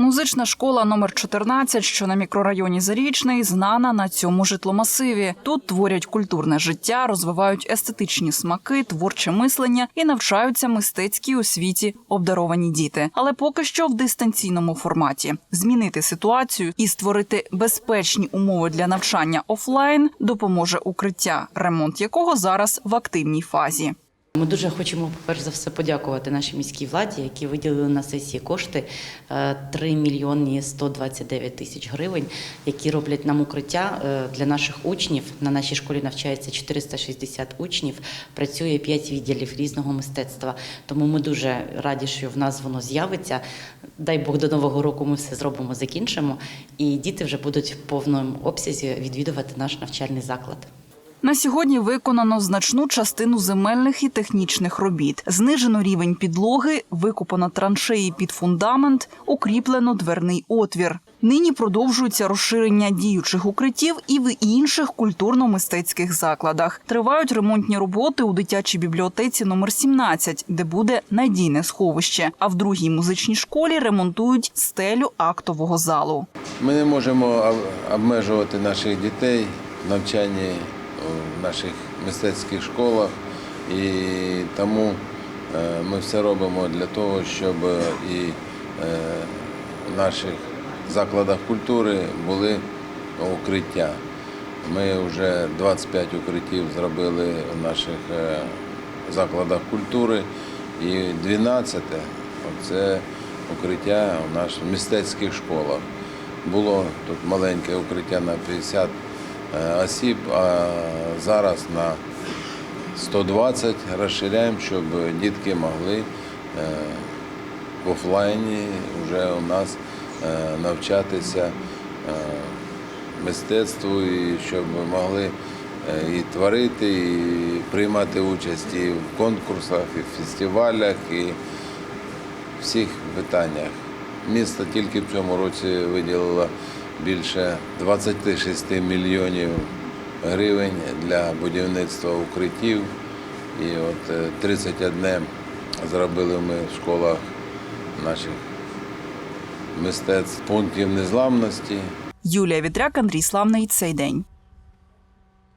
Музична школа номер 14, що на мікрорайоні Зарічний, знана на цьому житломасиві. Тут творять культурне життя, розвивають естетичні смаки, творче мислення і навчаються мистецькій освіті обдаровані діти. Але поки що в дистанційному форматі. Змінити ситуацію і створити безпечні умови для навчання офлайн допоможе укриття, ремонт якого зараз в активній фазі. Ми дуже хочемо, перш за все, подякувати нашій міській владі, які виділили на сесії кошти е, 3 мільйони 129 тисяч гривень, які роблять нам укриття е, для наших учнів. На нашій школі навчається 460 учнів, працює 5 відділів різного мистецтва. Тому ми дуже раді, що в нас воно з'явиться. Дай Бог до нового року ми все зробимо, закінчимо, і діти вже будуть в повному обсязі відвідувати наш навчальний заклад. На сьогодні виконано значну частину земельних і технічних робіт. Знижено рівень підлоги, викопано траншеї під фундамент, укріплено дверний отвір. Нині продовжується розширення діючих укриттів і в інших культурно-мистецьких закладах. Тривають ремонтні роботи у дитячій бібліотеці номер 17, де буде надійне сховище. А в другій музичній школі ремонтують стелю актового залу. Ми не можемо обмежувати наших дітей в навчанні в наших мистецьких школах, і тому е, ми все робимо для того, щоб і е, в наших закладах культури були укриття. Ми вже 25 укриттів зробили в наших е, закладах культури і 12 це укриття в наших мистецьких школах. Було тут маленьке укриття на 50 е, осіб, а зараз на 120 розширяємо, щоб дітки могли е, в офлайні вже у нас е, навчатися е, мистецтву і щоб могли е, і творити, і приймати участь і в конкурсах, і в фестивалях, і всіх питаннях. Місто тільки в цьому році виділило більше 26 мільйонів гривень для будівництва укриттів. І от е, 31 зробили ми в школах наших мистецтв пунктів незламності. Юлія Вітряк, Андрій Славний. Цей день.